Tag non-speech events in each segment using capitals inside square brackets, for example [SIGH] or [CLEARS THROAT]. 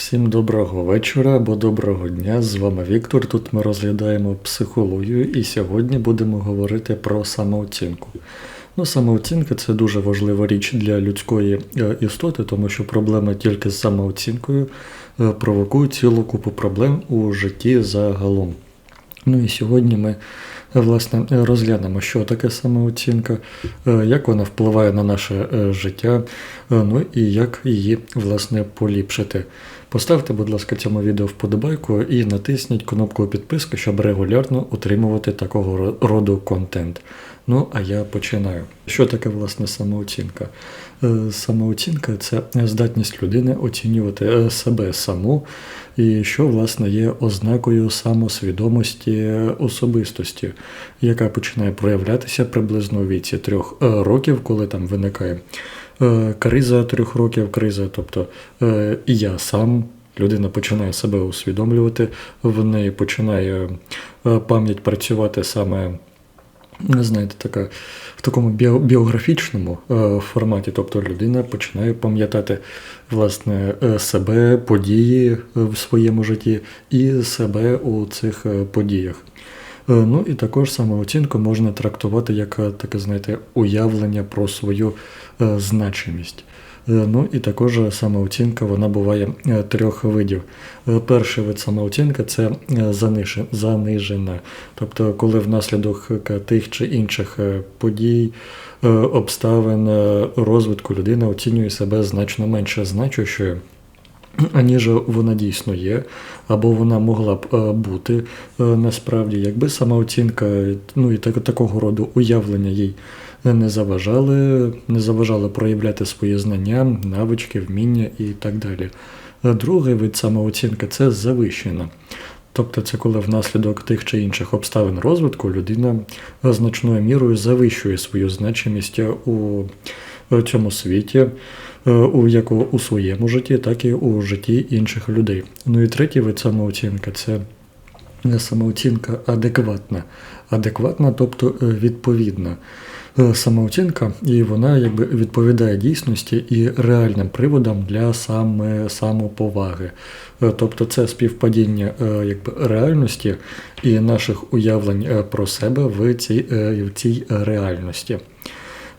Всім доброго вечора або доброго дня. З вами Віктор. Тут ми розглядаємо психологію і сьогодні будемо говорити про самооцінку. Ну, самооцінка це дуже важлива річ для людської е, істоти, тому що проблеми тільки з самооцінкою е, провокують цілу купу проблем у житті загалом. Ну і сьогодні ми е, власне розглянемо, що таке самооцінка, як вона впливає на наше життя, ну і як її власне поліпшити. Поставте, будь ласка, цьому відео вподобайку і натисніть кнопку підписки, щоб регулярно отримувати такого роду контент. Ну, а я починаю. Що таке власне самооцінка? Е, Самооцінка це здатність людини оцінювати е, себе саму, і що власне є ознакою самосвідомості особистості, яка починає проявлятися приблизно у віці трьох е, років, коли там виникає криза трьох років, криза, тобто е, і я сам. Людина починає себе усвідомлювати, в неї починає е, пам'ять працювати саме знаєте, така в такому біографічному е, форматі, тобто людина починає пам'ятати власне е, себе, події е, в своєму житті і себе у цих е, подіях. Е, Ну і також самооцінку можна трактувати як е, таке, знаєте, уявлення про свою е, значимість. Ну і також самооцінка вона буває трьох видів. Перший вид самооцінки це занижена. Тобто, коли внаслідок тих чи інших подій, обставин, розвитку людина оцінює себе значно менше значущою, аніж вона дійсно є, або вона могла б е, бути е, насправді, якби самооцінка, ну і так, такого роду уявлення їй не заважали, не заважали проявляти свої знання, навички, вміння і так далі. Другий вид самооцінки це завищена. Тобто це коли внаслідок тих чи інших обставин розвитку людина значною мірою завищує свою значимість у е, цьому світі, у як у своєму житті, так і у житті інших людей. Ну і третій вид самооцінки це самооцінка адекватна. Адекватна, тобто е, відповідна. Е, Самооцінка, і вона якби відповідає дійсності і реальним приводам для саме самоповаги. Е, Тобто це співпадіння е, якби, реальності і наших уявлень е, про себе в цій, е, в цій реальності.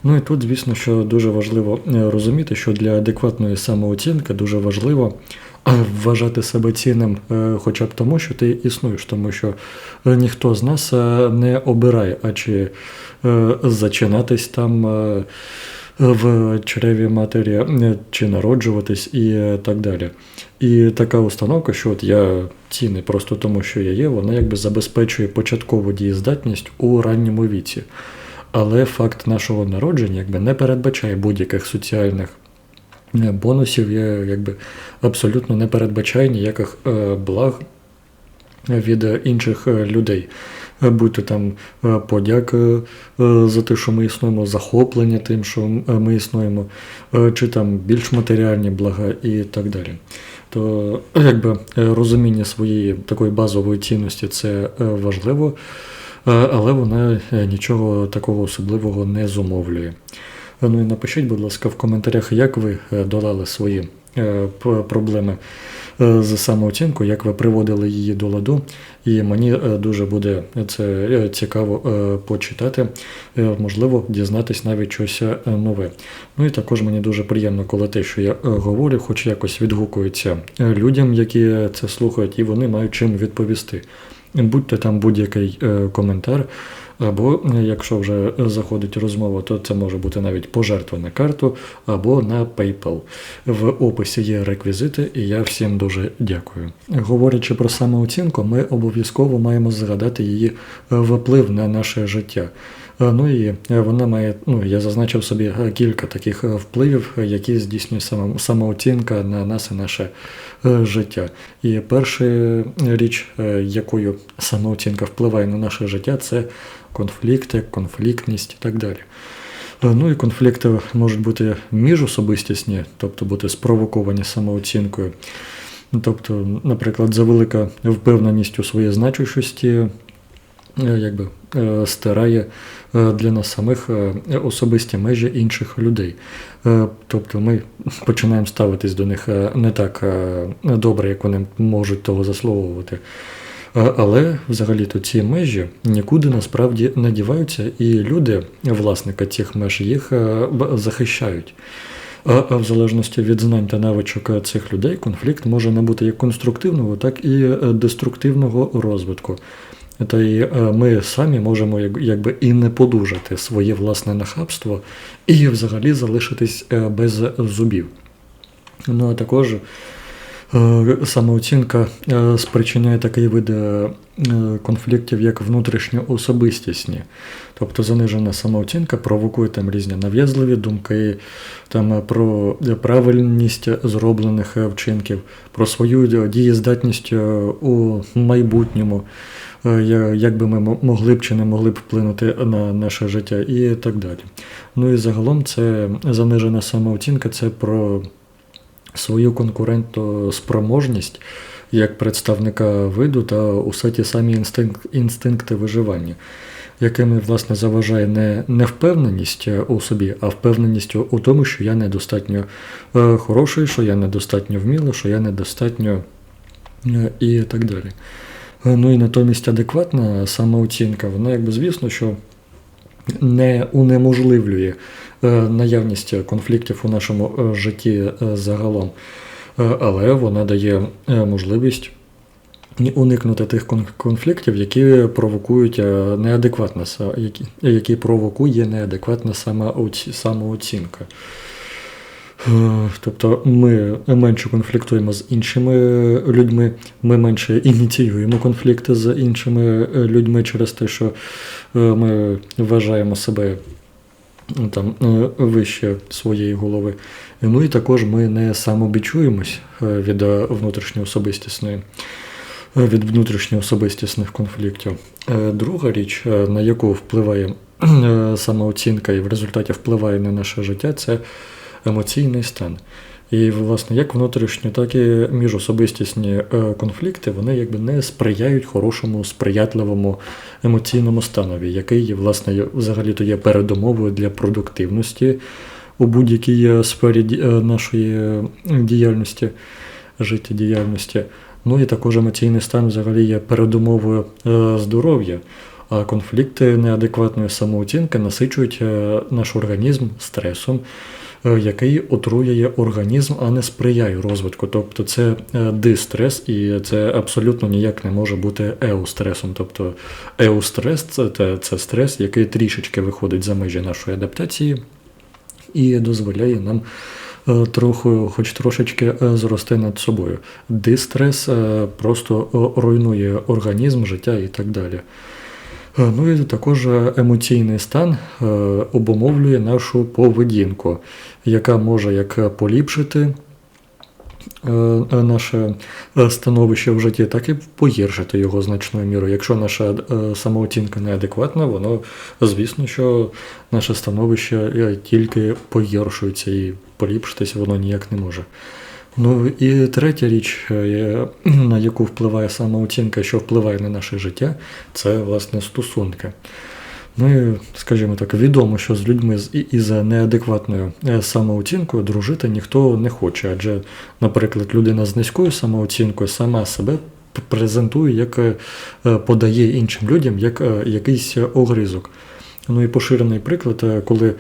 Ну і тут, звісно, що дуже важливо е, розуміти, що для адекватної самооцінки дуже важливо е, вважати себе цінним е, хоча б тому, що ти існуєш, тому що ніхто з нас не обирає, а чи зачинатись там в чреві матері, чи народжуватись і так далі. І така установка, що от я цінний просто тому, що я є, вона якби забезпечує початкову дієздатність у ранньому віці. Але факт нашого народження якби не передбачає будь-яких соціальних е, бонусів, якби абсолютно не передбачає ніяких е, благ від е, інших людей. Е, Будь там подяка за те, що ми існуємо, захоплення тим, що ми існуємо, чи там більш матеріальні блага і так далі. То якби розуміння своєї такої базової цінності це важливо, але вона е, нічого такого особливого не зумовлює. Е, Ну і напишіть, будь ласка, в коментарях, як ви е, долали свої е, проблеми е, з самооцінкою, як ви приводили її до ладу. І мені е, дуже буде це е, цікаво е, почитати, е, можливо, дізнатись навіть щось е, нове. Ну і також мені дуже приємно, коли те, що я е, говорю, хоч якось відгукується е, людям, які це слухають, і вони мають чим відповісти. Будьте там будь-який е, коментар, або е, якщо вже заходить розмова, то це може бути навіть пожертва на карту або на PayPal. В описі є реквізити, і я всім дуже дякую. Говорячи про самооцінку, ми обов'язково маємо згадати її е, вплив на наше життя. Е, Ну і е, вона має, ну я зазначив собі е, кілька таких впливів, які здійснює самооцінка на нас і наше життя. І перша річ, якою самооцінка впливає на наше життя, це конфлікти, конфліктність і так далі. Ну і конфлікти можуть бути міжособистісні, тобто бути спровоковані самооцінкою. Тобто, наприклад, завелика впевненість у своїй значущості, якби е, стирає е, для нас самих е, особисті межі інших людей. Е, Тобто ми починаємо ставитись до них е, не так е, добре, як вони можуть того заслуговувати. Е, Але взагалі-то ці межі нікуди насправді не діваються, і люди, власники цих меж, їх е, захищають. А, в залежності від знань та навичок е, цих людей, конфлікт може набути як конструктивного, так і е, деструктивного розвитку. Та й е, ми самі можемо якби і не подужати своє власне нахабство, і взагалі залишитись е, без зубів. Ну а також самооцінка е, спричиняє такий вид е, е, конфліктів, як внутрішньоособистісні. Тобто занижена самооцінка провокує там різні нав'язливі думки, там е, про правильність зроблених е, вчинків, про свою е, дієздатність е, у майбутньому, е, як би ми могли б чи не могли б вплинути на наше життя і так далі. Ну і загалом це занижена самооцінка, це про свою конкурентоспроможність як представника виду та усе ті самі інстинкт, інстинкти виживання, якими власне заважає не невпевненість е, у собі, а впевненість у, тому, що я недостатньо е, хороший, що я недостатньо вмілий, що я недостатньо е, і так далі. Ну і натомість адекватна самооцінка, вона якби звісно, що не унеможливлює е, наявність конфліктів у нашому е, житті е, загалом, але вона дає можливість уникнути тих конфліктів, які провокують неадекватна які, які провокує неадекватна самооцінка. Е, Тобто ми менше конфліктуємо з іншими людьми, ми менше ініціюємо конфлікти з іншими е, людьми через те, що е, ми вважаємо себе ну, там е, вище своєї голови. Ну і також ми не самобічуємось е, від е, внутрішньоособистісної е, від внутрішньоособистісних конфліктів. Е, Друга річ, е, на яку впливає е, самооцінка і в результаті впливає на наше життя, це емоційний стан. І, власне, як внутрішні, так і міжособистісні е, конфлікти, вони якби не сприяють хорошому, сприятливому емоційному станові, який, є, власне, взагалі-то є передумовою для продуктивності у будь-якій е, сфері е, нашої діяльності, життєдіяльності. Ну і також емоційний стан взагалі є передумовою здоров'я. А конфлікти неадекватної самооцінки насичують наш організм стресом, який отруює організм, а не сприяє розвитку. Тобто це е, дистрес, і це абсолютно ніяк не може бути еустресом. Тобто еустрес це, це, стрес, який трішечки виходить за межі нашої адаптації і дозволяє нам е, трохи, хоч трошечки е, зрости над собою. Дистрес е, просто е, руйнує організм, життя і так далі. Е, Ну і також е, емоційний стан е, обумовлює нашу поведінку, яка може як поліпшити наше становище в житті, так і погіршити його значною мірою. Якщо наша самооцінка неадекватна, воно звісно, що наше становище тільки погіршується і поліпшитися воно ніяк не може. Ну і третя річ, е, [CLEARS THROAT] на яку впливає самооцінка, що впливає на наше життя, це власне стосунки. Ну і, скажімо так, відомо, що з людьми із неадекватною е, самооцінкою дружити ніхто не хоче. Адже, наприклад, людина з низькою самооцінкою сама себе презентує, як е, подає іншим людям як якийсь огризок. Ну і поширений приклад, коли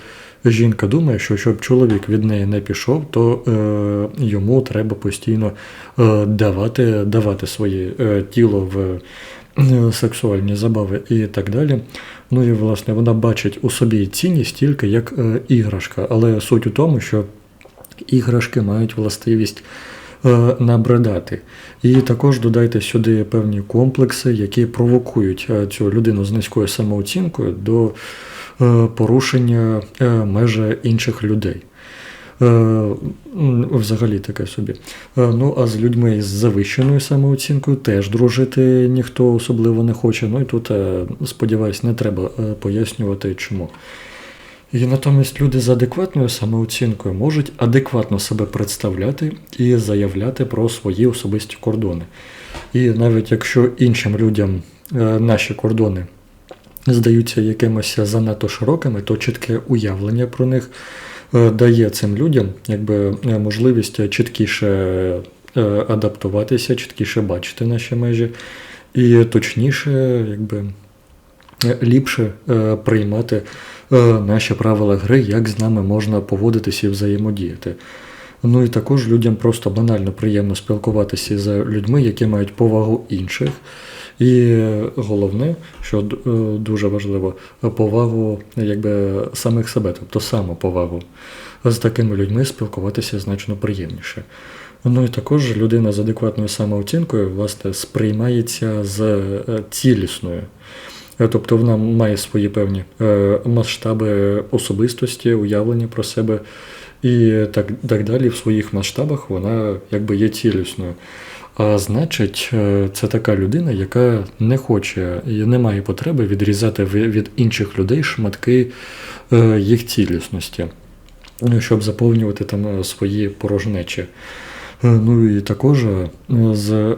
жінка думає, що щоб чоловік від неї не пішов, то е, йому треба постійно е, давати, давати своє е, тіло в е, сексуальні забави і так далі. Ну і власне вона бачить у собі цінність тільки як е, іграшка. Але суть у тому, що іграшки мають властивість е, набридати. І також додайте сюди певні комплекси, які провокують е, цю людину з низькою самооцінкою до порушення е, межі інших людей. Е, Взагалі таке собі. Е, Ну, а з людьми з завищеною самооцінкою теж дружити ніхто особливо не хоче. Ну і тут, е, сподіваюсь, не треба е, пояснювати чому. І натомість люди з адекватною самооцінкою можуть адекватно себе представляти і заявляти про свої особисті кордони. І навіть якщо іншим людям е, наші кордони здаються якимось занадто широкими, то чітке уявлення про них е, дає цим людям якби, е, можливість чіткіше е, адаптуватися, чіткіше бачити наші межі і точніше, якби. Ліпше приймати наші правила гри, як з нами можна поводитися і взаємодіяти. Ну і також людям просто банально приємно спілкуватися з людьми, які мають повагу інших. І головне, що е, дуже важливо, повагу якби самих себе, тобто самоповагу. З такими людьми спілкуватися значно приємніше. Ну і також людина з адекватною самооцінкою власне сприймається з е, цілісною. Е, Тобто вона має свої певні масштаби особистості, уявлення про себе і так, так далі. В своїх масштабах вона якби є цілісною. А значить, е, це така людина, яка не хоче і не має потреби відрізати від інших людей шматки е, їх цілісності, е, щоб заповнювати там е, свої порожнечі. Ну і також з,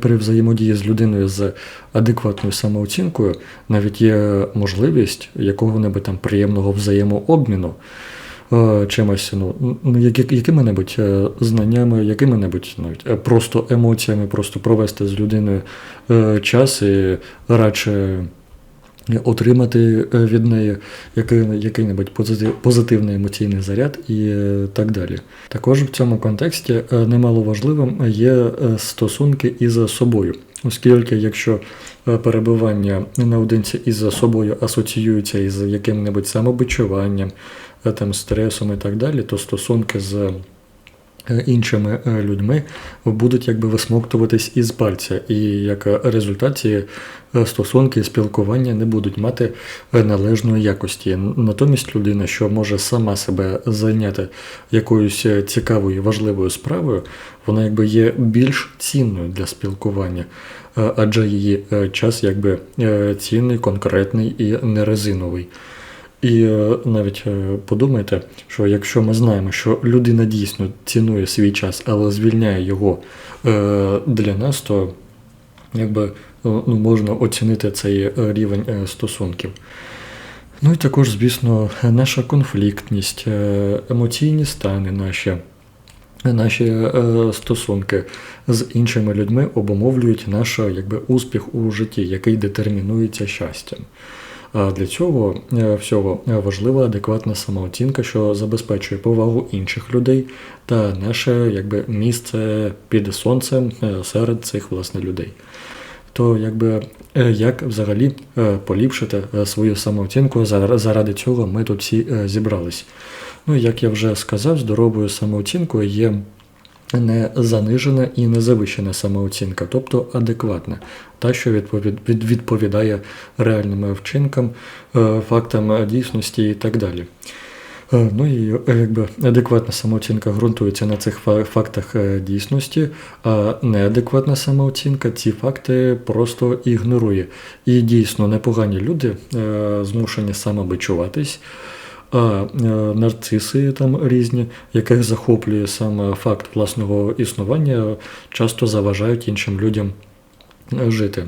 при взаємодії з людиною з адекватною самооцінкою навіть є можливість якого-небудь там приємного взаємообміну чимось, ну, ну, якими-небудь е, знаннями, якими-небудь навіть е, просто емоціями, просто провести з людиною е, час і радше отримати е, від неї який- який-небудь позитивний емоційний заряд і е, так далі. Також в цьому контексті е, немало важливим є е, стосунки із собою, оскільки якщо е, перебування наодинці із собою асоціюється із яким-небудь самобичуванням, е, там, стресом і так далі, то стосунки з іншими е, людьми будуть якби висмоктуватись із пальця, і як результат ці е, стосунки спілкування не будуть мати е, належної якості. Натомість людина, що може сама себе зайняти якоюсь е, цікавою, важливою справою, вона якби є більш цінною для спілкування, е, адже її е, час якби е, цінний, конкретний і не резиновий. І е, навіть е, подумайте, що якщо ми знаємо, що людина дійсно цінує свій час, але звільняє його е, для нас, то якби ну, можна оцінити цей рівень стосунків. Ну і також, звісно, наша конфліктність, емоційні стани наші, наші стосунки з іншими людьми обумовлюють наш якби, успіх у житті, який детермінується щастям. Для цього е, всього важлива адекватна самооцінка, що забезпечує повагу інших людей та наше якби, місце під сонцем е, серед цих власне людей. То якби е, як взагалі е, поліпшити е, свою самооцінку, заради цього ми тут всі е, зібрались. Ну, як я вже сказав, здоровою самооцінкою є не занижена і не завищена самооцінка, тобто адекватна, та, що відповідає реальним вчинкам, е, фактам дійсності і так далі. Е, Ну і е, якби адекватна самооцінка ґрунтується на цих фактах дійсності, а неадекватна самооцінка ці факти просто ігнорує. І дійсно непогані люди змушені самобичуватись, а е, нарциси там різні, яких захоплює сам факт власного існування, часто заважають іншим людям е, жити.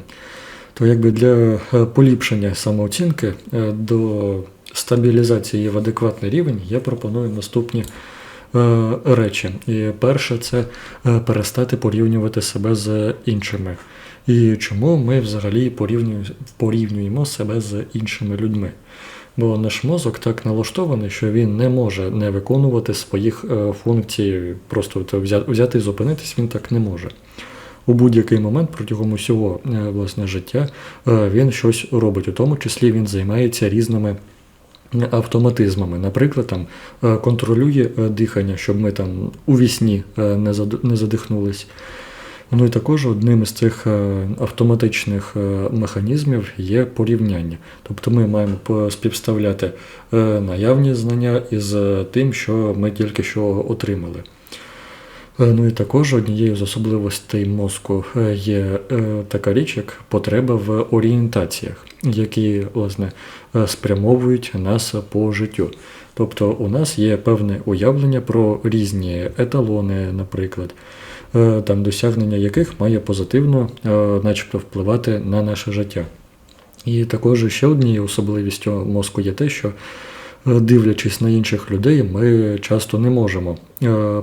То якби для е, поліпшення самооцінки до стабілізації в адекватний рівень я пропоную наступні речі. І перше це перестати порівнювати себе з іншими. І чому ми взагалі порівнюємо себе з іншими людьми? Бо наш мозок так налаштований, що він не може не виконувати своїх е, функцій, просто взяти і зупинитись він так не може. У будь-який момент протягом усього е, власне життя е, він щось робить, у тому числі він займається різними автоматизмами. Наприклад, там контролює дихання, щоб ми там у вісні не задихнулись. Ну і також одним із цих е, автоматичних е, механізмів є порівняння. Тобто ми маємо співставляти е, наявні знання із тим, що ми тільки що отримали. Ну і також однією з особливостей мозку є така річ, як потреба в орієнтаціях, які власне спрямовують нас по життю. Тобто у нас є певне уявлення про різні еталони, наприклад, там досягнення яких має позитивно, е, начебто, впливати на наше життя. І також ще однією особливістю мозку є те, що Е, дивлячись на інших людей, ми часто не можемо е,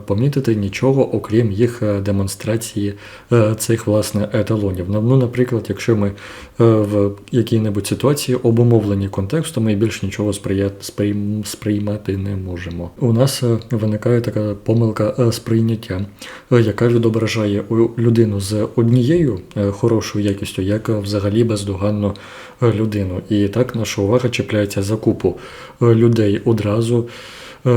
помітити нічого, окрім їх е, демонстрації цих власне еталонів. Ну, наприклад, якщо ми в якій-небудь ситуації обумовлені контекстом, ми більш нічого сприймати не можемо. У нас виникає така помилка сприйняття, яка відображає людину з однією хорошою якістю, як взагалі бездоганну людину. І так наша увага чіпляється за купу людей одразу. Е,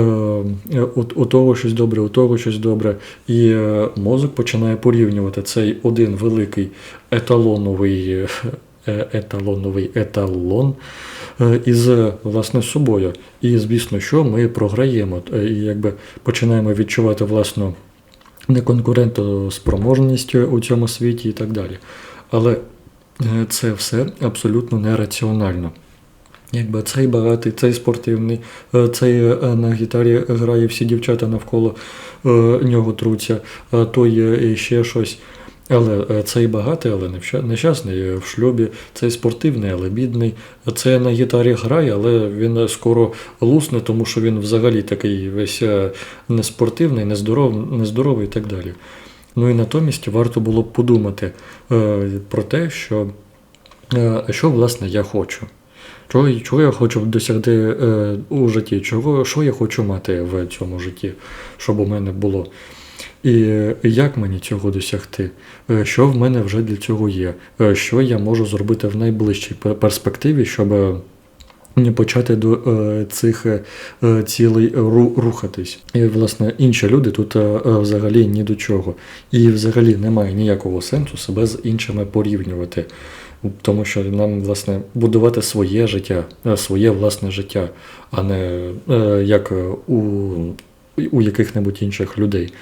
у, у того щось добре, у того щось добре. І е, мозок починає порівнювати цей один великий еталоновий е, еталоновий еталон із власне собою. І, звісно, що ми програємо і якби починаємо відчувати власну неконкурентоспроможність у цьому світі і так далі. Але це все абсолютно нераціонально. Якби цей багатий, цей спортивний, е, цей е, на гітарі грає всі дівчата навколо е, нього труться, той ще щось. Але цей багатий, але нещасний в шлюбі, цей спортивний, але бідний. Цей на гітарі грає, але він скоро лусне, тому що він взагалі такий весь неспортивний, нездоровий, нездоровий і так далі. Ну і натомість варто було б подумати про те, що, що власне я хочу. Чого чого я хочу досягти е, у житті? Чого, Що я хочу мати в цьому житті, щоб у мене було? І як мені цього досягти? Е, що в мене вже для цього є? Е, що я можу зробити в найближчій перспективі, щоб не почати до е, цих е, цілей рухатись? І, власне, інші люди тут е, взагалі ні до чого. І взагалі немає ніякого сенсу себе з іншими порівнювати тому що нам власне будувати своє життя, е, своє власне життя, а не е, як у, у яких-небудь інших людей.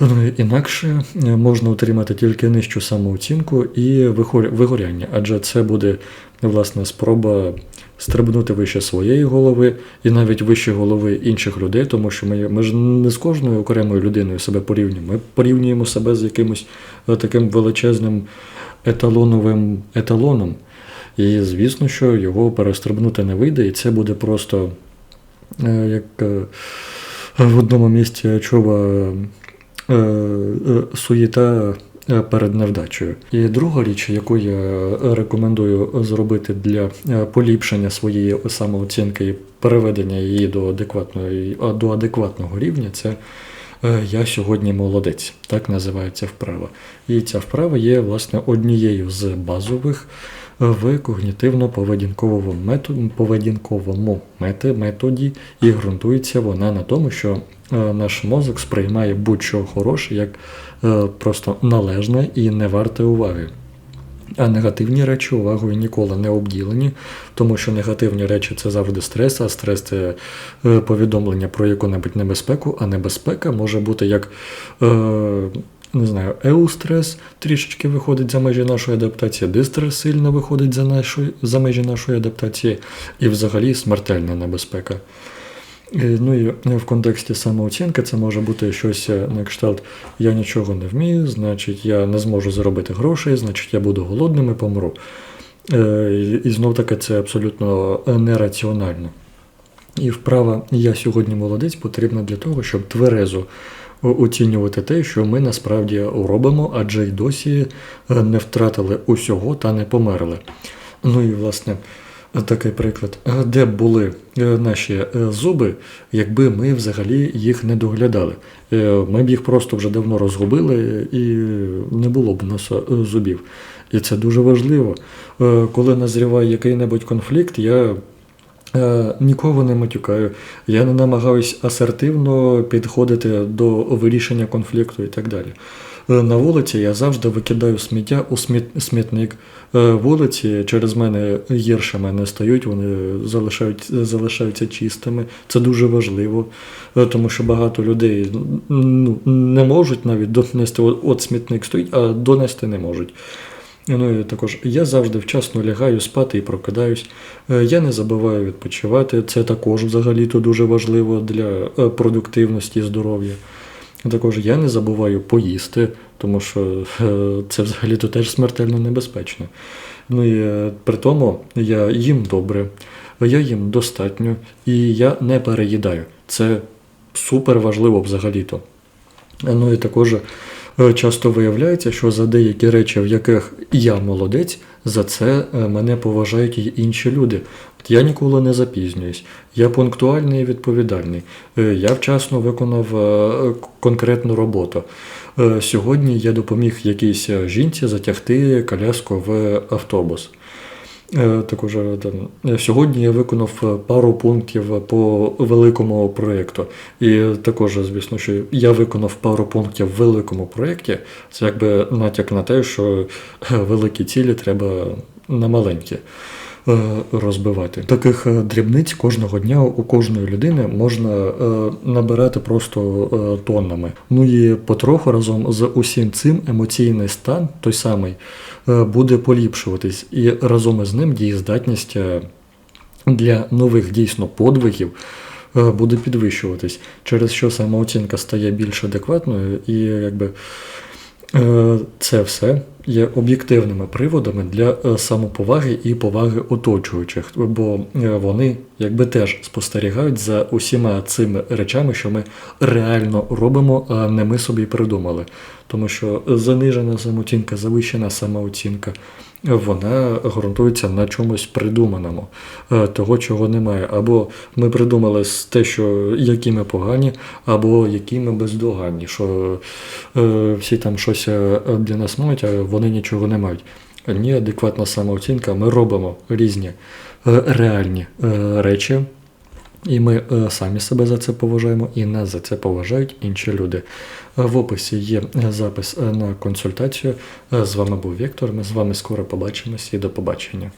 Ну, інакше е, можна отримати тільки нижчу самооцінку і вигоряння, адже це буде власне спроба стрибнути вище своєї голови і навіть вище голови інших людей, тому що ми ми ж не з кожною окремою людиною себе порівнюємо. Ми порівнюємо себе з якимось таким величезним еталоновим еталоном. І звісно, що його перестрибнути не вийде, і це буде просто е, як е, в одному місці чува е, суєта перед невдачею. І друга річ, яку я рекомендую зробити для поліпшення своєї самооцінки і переведення її до адекватної до адекватного рівня, це Е, я сьогодні молодець, так називається вправа. І ця вправа є власне однією з базових е, в когнітивно-поведінковому поведінковому методі, і ґрунтується вона на тому, що е, наш мозок сприймає будь-що хороше як просто належне і не варте уваги. А негативні речі увагою ніколи не обділені, тому що негативні речі це завжди стрес, а стрес це е, повідомлення про яку-небудь небезпеку, а небезпека може бути як е, не знаю, еустрес трішечки виходить за межі нашої адаптації, дистрес сильно виходить за, нашої, за межі нашої адаптації, і взагалі смертельна небезпека. Ну і в контексті самооцінки це може бути щось е, на кшталт Я нічого не вмію, значить я не зможу заробити грошей, значить я буду голодним і помру. Е, і знов таки це абсолютно нераціонально. І вправа Я сьогодні молодець потрібна для того, щоб тверезо оцінювати те, що ми насправді робимо, адже й досі е, не втратили усього та не померли. Ну і власне. Такий приклад, де б були е, наші е, зуби, якби ми взагалі їх не доглядали. Е, ми б їх просто вже давно розгубили і не було б у нас зубів. І це дуже важливо. Коли назріває який-небудь конфлікт, я нікого не матюкаю, я не намагаюсь асертивно підходити до вирішення конфлікту і так далі. Е, на вулиці я завжди викидаю сміття у смітник. Е, вулиці через мене гірше мене стають, вони залишають, залишаються чистими. Це дуже важливо, е, тому що багато людей ну, не можуть навіть донести, от смітник стоїть, а донести не можуть. Ну і також я завжди вчасно лягаю спати і прокидаюсь. Я не забуваю відпочивати. Це також взагалі-то дуже важливо для продуктивності і здоров'я. Також я не забуваю поїсти, тому що е, це взагалі-то теж смертельно небезпечно. Ну і е, при тому я їм добре, я їм достатньо і я не переїдаю. Це супер важливо взагалі-то. Ну і також е, часто виявляється, що за деякі речі, в яких я молодець, за це е, мене поважають і інші люди. От я ніколи не запізнююсь, я пунктуальний і відповідальний. Е, Я вчасно виконав е, конкретну роботу. Сьогодні я допоміг якійсь жінці затягти коляску в автобус. Е, Також е, сьогодні я виконав е, пару пунктів по великому проєкту. І також, звісно, що я виконав пару пунктів в великому проєкті. Це якби натяк на те, що великі цілі треба на маленькі розбивати. Таких е, дрібниць кожного дня у кожної людини можна е, набирати просто е, тоннами. Ну і потроху разом з усім цим емоційний стан, той самий, е, буде поліпшуватись, і разом із ним дієздатність е, для нових дійсно подвигів е, буде підвищуватись, через що самооцінка стає більш адекватною і якби. Е, Це все є об'єктивними приводами для е, самоповаги і поваги оточуючих, бо е, вони якби теж спостерігають за усіма цими речами, що ми реально робимо, а не ми собі придумали. Тому що занижена самооцінка, завищена самооцінка, вона ґрунтується на чомусь придуманому, е, того, чого немає. Або ми придумали те, що які ми погані, або які ми бездоганні, що е, всі там щось е, для нас мають, а вони нічого не мають. Ні, адекватна самооцінка, ми робимо різні реальні е, речі, і ми е, самі себе за це поважаємо, і нас за це поважають інші люди. Е, В описі є е, запис е, на консультацію. Е, З вами був Віктор. Ми з вами скоро побачимось і до побачення.